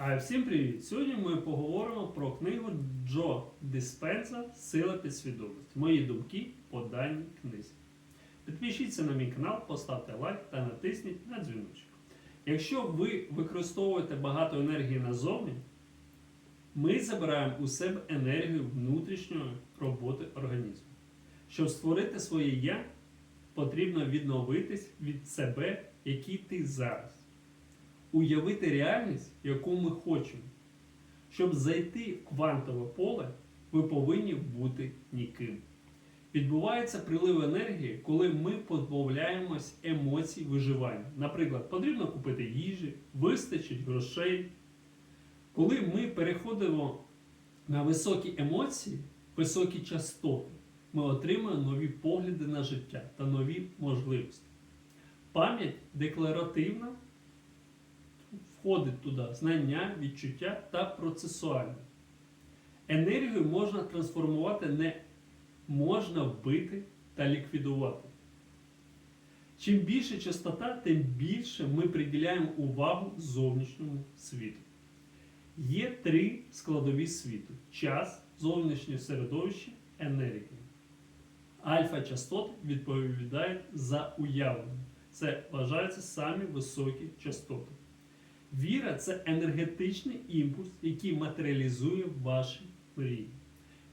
А всім привіт! Сьогодні ми поговоримо про книгу Джо Диспенса Сила підсвідомості. Мої думки по даній книзі. Підпишіться на мій канал, поставте лайк та натисніть на дзвіночок. Якщо ви використовуєте багато енергії назовні, ми забираємо у себе енергію внутрішньої роботи організму. Щоб створити своє я, потрібно відновитись від себе, який ти зараз уявити реальність, яку ми хочемо. Щоб зайти в квантове поле, ви повинні бути ніким. Відбувається прилив енергії, коли ми позбавляємось емоцій виживання. Наприклад, потрібно купити їжі, вистачить грошей. Коли ми переходимо на високі емоції, високі частоти, ми отримуємо нові погляди на життя та нові можливості. Пам'ять декларативна входить туди знання, відчуття та процесуальне. Енергію можна трансформувати не можна вбити та ліквідувати. Чим більше частота, тим більше ми приділяємо увагу зовнішньому світу. Є три складові світу: час, зовнішнє середовище, енергія. Альфа-частоти відповідають за уявлення. Це вважаються самі високі частоти. Віра це енергетичний імпульс, який матеріалізує ваші мрії.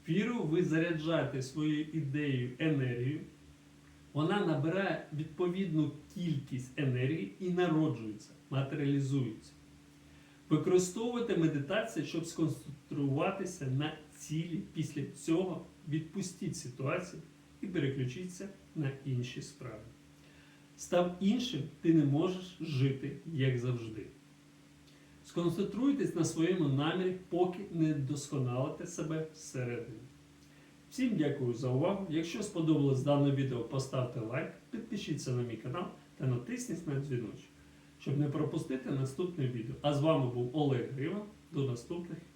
Вірою ви заряджаєте своєю ідеєю енергію, вона набирає відповідну кількість енергії і народжується, матеріалізується. Використовуйте медитацію, щоб сконцентруватися на цілі. Після цього відпустіть ситуацію і переключіться на інші справи. Став іншим, ти не можеш жити як завжди. Сконцентруйтесь на своєму намірі, поки не досконалите себе всередині. Всім дякую за увагу. Якщо сподобалось дане відео, поставте лайк, підпишіться на мій канал та натисніть на дзвіночок, щоб не пропустити наступне відео. А з вами був Олег Грива. До наступних відео.